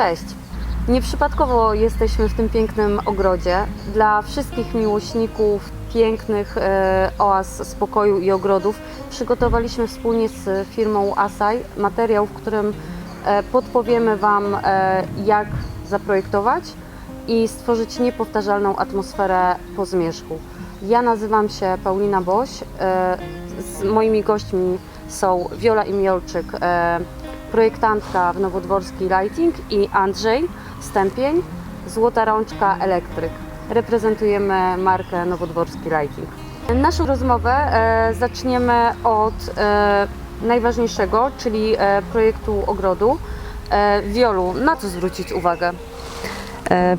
Cześć! Nieprzypadkowo jesteśmy w tym pięknym ogrodzie. Dla wszystkich miłośników pięknych e, oaz spokoju i ogrodów przygotowaliśmy wspólnie z firmą Asai materiał, w którym e, podpowiemy Wam, e, jak zaprojektować i stworzyć niepowtarzalną atmosferę po zmierzchu. Ja nazywam się Paulina Boś. Z moimi gośćmi są Wiola Imiolczyk, projektantka w Nowodworskiej Lighting i Andrzej Stępień, Złota Rączka Elektryk. Reprezentujemy markę Nowodworski Lighting. Naszą rozmowę e, zaczniemy od e, najważniejszego, czyli e, projektu ogrodu. Wiolu, na co zwrócić uwagę?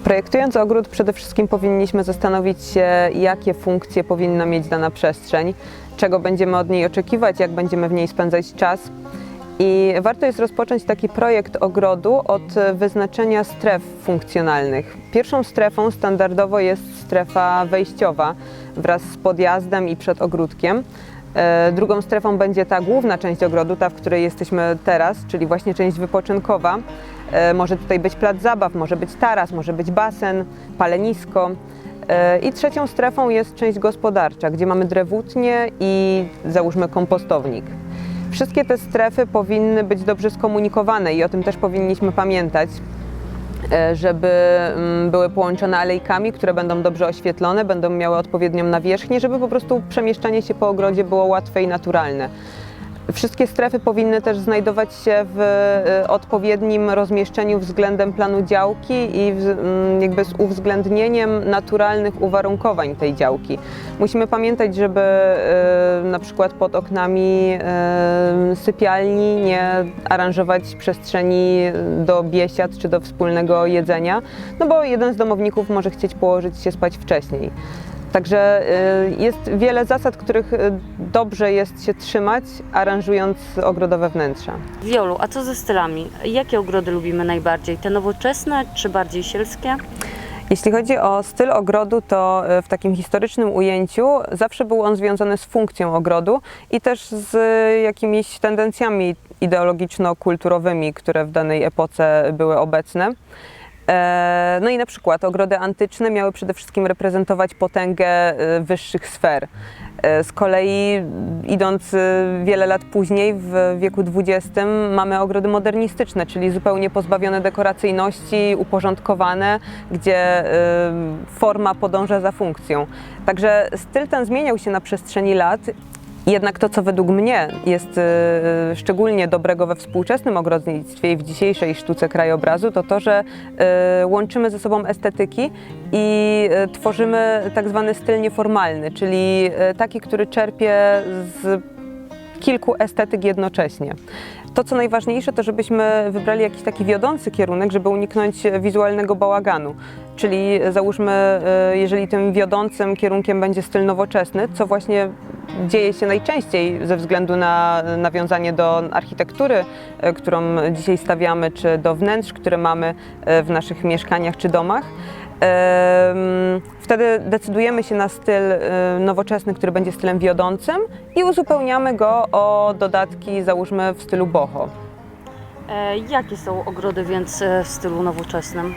Projektując ogród, przede wszystkim powinniśmy zastanowić się, jakie funkcje powinna mieć dana przestrzeń, czego będziemy od niej oczekiwać, jak będziemy w niej spędzać czas. I warto jest rozpocząć taki projekt ogrodu od wyznaczenia stref funkcjonalnych. Pierwszą strefą standardowo jest strefa wejściowa wraz z podjazdem i przed ogródkiem. E, Drugą strefą będzie ta główna część ogrodu, ta, w której jesteśmy teraz, czyli właśnie część wypoczynkowa. E, Może tutaj być plac zabaw, może być taras, może być basen, palenisko. E, I trzecią strefą jest część gospodarcza, gdzie mamy drewutnię i załóżmy kompostownik. Wszystkie te strefy powinny być dobrze skomunikowane i o tym też powinniśmy pamiętać, e, żeby mm, były połączone alejkami, które będą dobrze oświetlone, będą miały odpowiednią nawierzchnię, żeby po prostu przemieszczanie się po ogrodzie było łatwe i naturalne. Wszystkie strefy powinny też znajdować się w e, odpowiednim rozmieszczeniu względem planu działki i mm, jakby z uwzględnieniem naturalnych uwarunkowań tej działki. Musimy pamiętać, żeby e, na przykład pod oknami e, sypialni nie aranżować przestrzeni do biesiad czy do wspólnego jedzenia, no bo jeden z domowników może chcieć położyć się spać wcześniej. Także y, jest wiele zasad, których y, dobrze jest się trzymać, aranżując ogrodowe wnętrza. Wiolu, a co ze stylami? Jakie ogrody lubimy najbardziej? Te nowoczesne czy bardziej sielskie? Jeśli chodzi o styl ogrodu, to y, w takim historycznym ujęciu zawsze był on związany z funkcją ogrodu i też z jakimiś tendencjami ideologiczno-kulturowymi, które w danej epoce były obecne. E, No i na przykład ogrody antyczne miały przede wszystkim reprezentować potęgę y, wyższych sfer. E, Z kolei idąc wiele lat później, w wieku XX, mamy ogrody modernistyczne, czyli zupełnie pozbawione dekoracyjności, uporządkowane, gdzie forma podąża za funkcją. Także styl ten zmieniał się na przestrzeni lat jednak to, co według mnie jest e, szczególnie dobrego we współczesnym ogrodnictwie i w dzisiejszej sztuce krajobrazu, to to, że e, łączymy ze sobą estetyki i e, tworzymy tak zwany styl nieformalny, czyli e, taki, który czerpie z kilku estetyk jednocześnie. To, co najważniejsze, to żebyśmy wybrali jakiś taki wiodący kierunek, żeby uniknąć wizualnego bałaganu. Czyli załóżmy, e, jeżeli tym wiodącym kierunkiem będzie styl nowoczesny, co właśnie dzieje się najczęściej ze względu na nawiązanie do architektury, e, którą dzisiaj stawiamy, czy do wnętrz, które mamy e, w naszych mieszkaniach czy domach. Wtedy decydujemy się na styl nowoczesny, który będzie stylem wiodącym i uzupełniamy go o dodatki, załóżmy w stylu boho. E, jakie są ogrody więc e, w stylu nowoczesnym?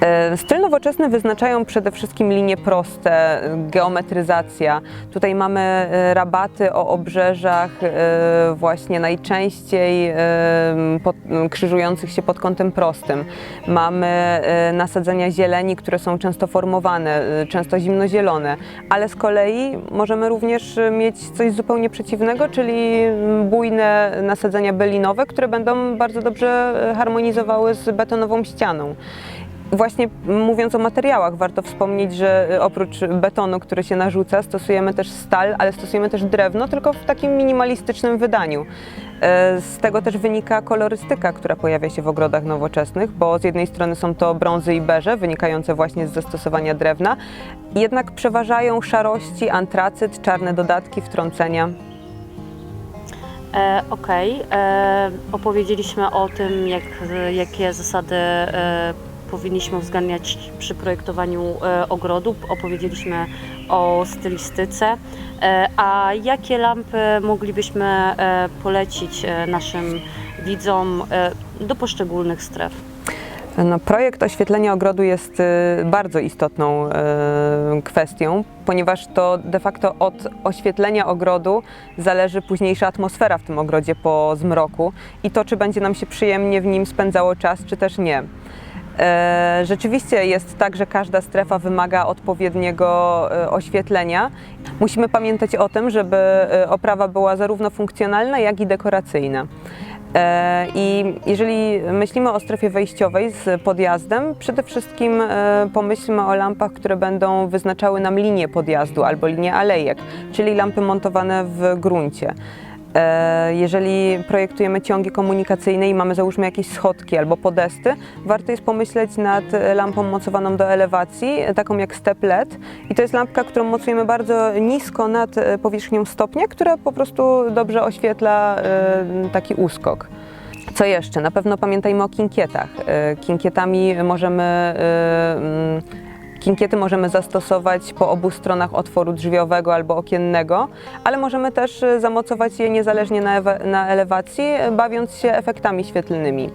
E, Styl nowoczesny wyznaczają przede wszystkim linie proste, geometryzacja. Tutaj mamy e, rabaty o obrzeżach e, właśnie najczęściej krzyżujących się pod kątem prostym. Mamy nasadzenia zieleni, które są często formowane, często zimnozielone, ale z kolei możemy również mieć coś zupełnie przeciwnego, czyli m, bujne nasadzenia belinowe, które będą bardzo dobrze harmonizowały z betonową ścianą. Właśnie mówiąc o materiałach, warto wspomnieć, że y, oprócz betonu, który się narzuca, stosujemy też stal, ale stosujemy też drewno, tylko w takim minimalistycznym wydaniu. E, Z tego też wynika kolorystyka, która pojawia się w ogrodach nowoczesnych, bo z jednej strony są to brązy i beże, wynikające właśnie z zastosowania drewna, jednak przeważają szarości, antracyt, czarne dodatki, wtrącenia. E, Okej, e, opowiedzieliśmy o tym, jak, jakie zasady e, powinniśmy uwzględniać przy projektowaniu e, ogrodu. Opowiedzieliśmy o stylistyce. E, a jakie lampy moglibyśmy e, polecić naszym widzom do poszczególnych stref? No, projekt oświetlenia ogrodu jest bardzo istotną kwestią, ponieważ to de facto od oświetlenia ogrodu zależy późniejsza atmosfera w tym ogrodzie po zmroku i to, czy będzie nam się przyjemnie w nim spędzało czas, czy też nie. E, Rzeczywiście jest tak, że każda strefa wymaga odpowiedniego e, oświetlenia. Musimy pamiętać o tym, żeby e, oprawa była zarówno funkcjonalna, jak i dekoracyjna. I jeżeli myślimy o strefie wejściowej z podjazdem, przede wszystkim pomyślmy o lampach, które będą wyznaczały nam linię podjazdu albo linię alejek, czyli lampy montowane w gruncie. E, Jeżeli projektujemy ciągi komunikacyjne i mamy załóżmy jakieś schodki albo podesty, warto jest pomyśleć nad lampą mocowaną do elewacji, taką jak step LED. I to jest lampka, którą mocujemy bardzo nisko nad e, powierzchnią stopnia, która po prostu dobrze oświetla e, taki uskok. Co jeszcze? Na pewno pamiętajmy o kinkietach. Kinkietami możemy Kinkiety możemy zastosować po obu stronach otworu drzwiowego albo okiennego, ale możemy też e, zamocować je niezależnie na, na elewacji, e, bawiąc się efektami świetlnymi.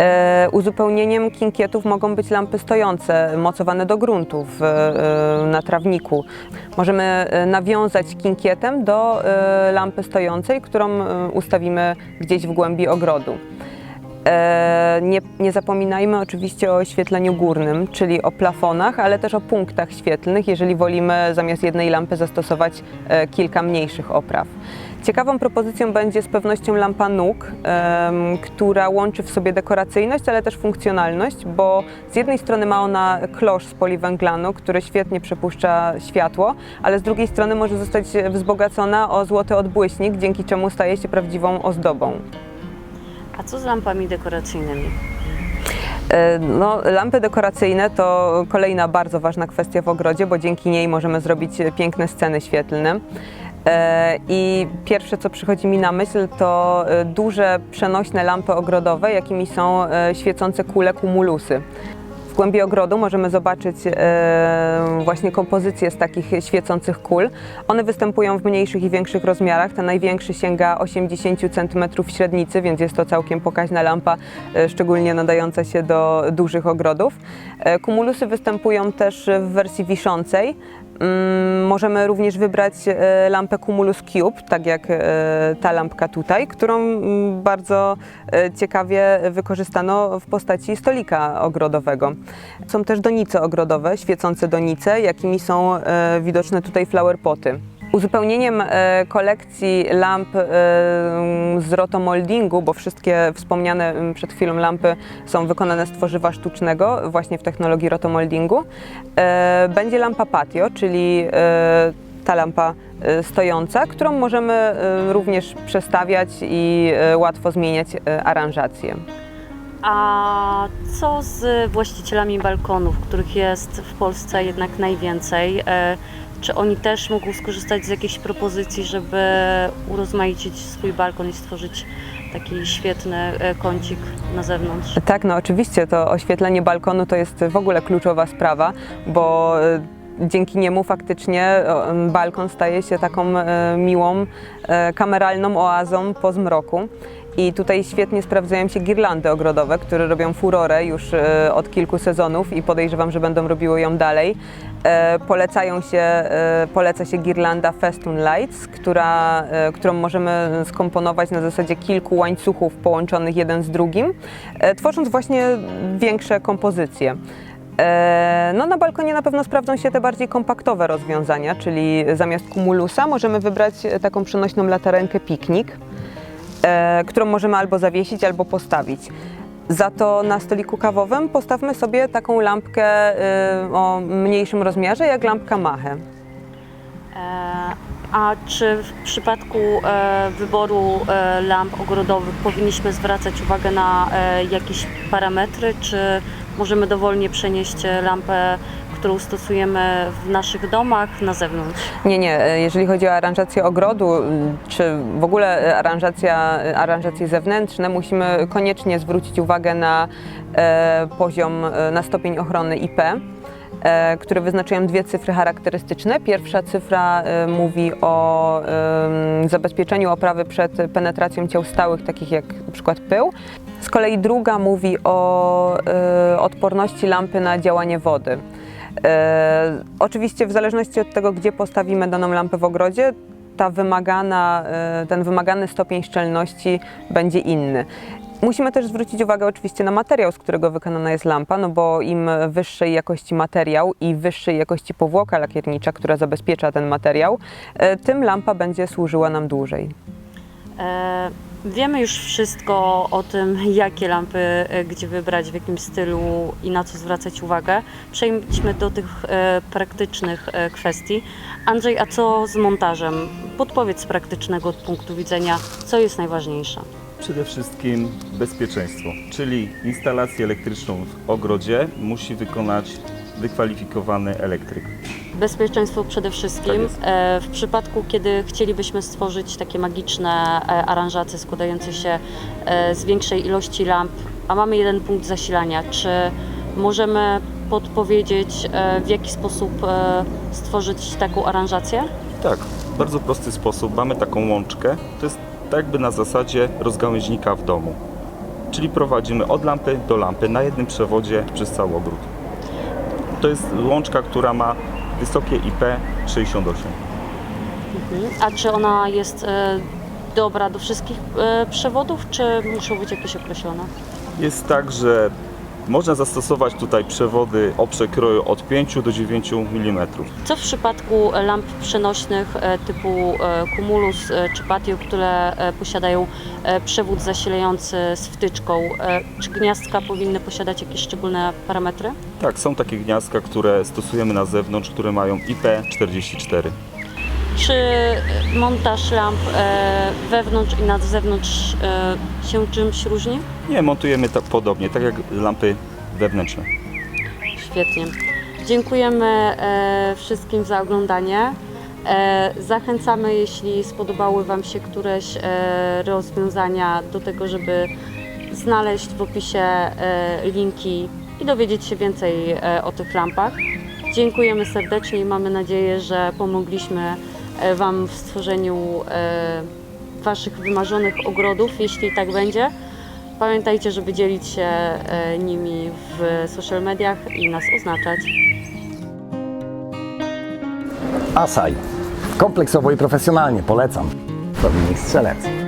E, uzupełnieniem kinkietów mogą być lampy stojące, mocowane do gruntu w, e, na trawniku. Możemy nawiązać kinkietem do lampy stojącej, którą ustawimy gdzieś w głębi ogrodu. E, Nie, nie zapominajmy oczywiście o oświetleniu górnym, czyli o plafonach, ale też o punktach świetlnych, jeżeli wolimy zamiast jednej lampy zastosować e, kilka mniejszych opraw. Ciekawą propozycją będzie z pewnością lampa nóg, która łączy w sobie dekoracyjność, ale też funkcjonalność, bo z jednej strony ma ona klosz z poliwęglanu, który świetnie przepuszcza światło, ale z drugiej strony może zostać wzbogacona o złoty odbłyśnik, dzięki czemu staje się prawdziwą ozdobą. A co z lampami dekoracyjnymi? E, No, lampy dekoracyjne to kolejna bardzo ważna kwestia w ogrodzie, bo dzięki niej możemy zrobić piękne sceny świetlne. E, I pierwsze, co przychodzi mi na myśl, to e, duże przenośne lampy ogrodowe, jakimi są świecące kule kumulusy. Głębi ogrodu możemy zobaczyć e, właśnie kompozycje z takich świecących kul. One występują w mniejszych i większych rozmiarach. Ten największy sięga 80 cm średnicy, więc jest to całkiem pokaźna lampa, e, szczególnie nadająca się do dużych ogrodów. E, Kumulusy występują też w wersji wiszącej. Mm, Możemy również wybrać e, lampę Cumulus Cube, tak jak e, ta lampka tutaj, którą mm, bardzo e, ciekawie wykorzystano w postaci stolika ogrodowego. Są też donice ogrodowe, świecące donice, jakimi są widoczne tutaj flowerpoty. Uzupełnieniem e, kolekcji lamp e, z rotomoldingu, bo wszystkie wspomniane przed chwilą lampy są wykonane z tworzywa sztucznego, właśnie w technologii rotomoldingu, e, będzie lampa patio, czyli ta lampa stojąca, którą możemy również przestawiać i łatwo zmieniać aranżację. A co z właścicielami balkonów, których jest w Polsce jednak najwięcej? Czy oni też mogą skorzystać z jakiejś propozycji, żeby urozmaicić swój balkon i stworzyć taki świetny e, kącik na zewnątrz? Tak, no oczywiście to oświetlenie balkonu to jest w ogóle kluczowa sprawa, bo e, dzięki niemu faktycznie balkon staje się taką e, miłą, kameralną oazą po zmroku. I tutaj świetnie sprawdzają się girlandy ogrodowe, które robią furorę już e, od kilku sezonów i podejrzewam, że będą robiły ją dalej. E, Polecają się, e, poleca się girlanda Festun Lights, która, którą możemy skomponować na zasadzie kilku łańcuchów połączonych jeden z drugim, tworząc właśnie większe kompozycje. No, na balkonie na pewno sprawdzą się te bardziej kompaktowe rozwiązania, czyli zamiast kumulusa możemy wybrać taką przenośną latarenkę piknik, którą możemy albo zawiesić, albo postawić. Za to na stoliku kawowym postawmy sobie taką lampkę e, o mniejszym rozmiarze, jak lampka Mache. E, A czy w przypadku e, wyboru e, lamp ogrodowych powinniśmy zwracać uwagę na e, jakieś parametry, czy możemy dowolnie przenieść e, lampę, którą stosujemy w naszych domach na zewnątrz? Nie, nie. e, Jeżeli chodzi o aranżację ogrodu, czy w ogóle e, aranżacja, e, aranżacje zewnętrzne, musimy koniecznie zwrócić uwagę na poziom, na stopień ochrony IP. które wyznaczają dwie cyfry charakterystyczne. Pierwsza cyfra mówi o zabezpieczeniu oprawy przed penetracją ciał stałych, takich jak przykład pył, Z kolei druga mówi o odporności lampy na działanie wody. E, oczywiście w zależności od tego, gdzie postawimy daną lampę w ogrodzie, ta wymagana, e, ten wymagany stopień szczelności będzie inny. Musimy też zwrócić uwagę oczywiście na materiał, z którego wykonana jest lampa, no bo im wyższej jakości materiał i wyższej jakości powłoka lakiernicza, która zabezpiecza ten materiał, e, tym lampa będzie służyła nam dłużej. E, wiemy już wszystko o tym, jakie lampy, e, gdzie wybrać, w jakim stylu i na co zwracać uwagę. Przejdźmy do tych e, praktycznych kwestii. Andrzej, a co z montażem? Podpowiedz z praktycznego punktu widzenia, co jest najważniejsze. Przede wszystkim bezpieczeństwo, czyli instalację elektryczną w ogrodzie musi wykonać wykwalifikowany elektryk. Bezpieczeństwo przede wszystkim. Tak. E, w przypadku, kiedy chcielibyśmy stworzyć takie magiczne e, aranżacje składające się e, z większej ilości lamp, a mamy jeden punkt zasilania, czy możemy podpowiedzieć, w jaki sposób stworzyć taką aranżację? Tak, w bardzo prosty sposób. Mamy taką łączkę. To jest tak jakby na zasadzie rozgałęźnika w domu. Czyli prowadzimy od lampy do lampy na jednym przewodzie przez cały ogród. To jest łączka, która ma wysokie IP68. Mhm. A czy ona jest e, dobra do wszystkich e, przewodów, czy muszą być jakieś określone? Jest tak, że można zastosować tutaj przewody o przekroju od 5 do 9 mm. Co w przypadku lamp przenośnych e, typu e, Cumulus e, czy Patio, które posiadają przewód zasilający z wtyczką? Czy gniazdka powinny posiadać jakieś szczególne parametry? Tak, są takie gniazdka, które stosujemy na zewnątrz, które mają IP44. Czy montaż lamp e, wewnątrz i na zewnątrz e, się czymś różni? Nie, montujemy tak podobnie, tak jak lampy wewnętrzne. Świetnie. Dziękujemy e, wszystkim za oglądanie. Zachęcamy, jeśli spodobały Wam się któreś rozwiązania, do tego, żeby znaleźć w opisie linki i dowiedzieć się więcej o tych lampach. Dziękujemy serdecznie i mamy nadzieję, że pomogliśmy Wam w stworzeniu e, Waszych wymarzonych ogrodów, jeśli tak będzie. Pamiętajcie, żeby dzielić się e, nimi w social mediach i nas oznaczać. Asaj. Kompleksowo i profesjonalnie polecam. Dominik Strzelec.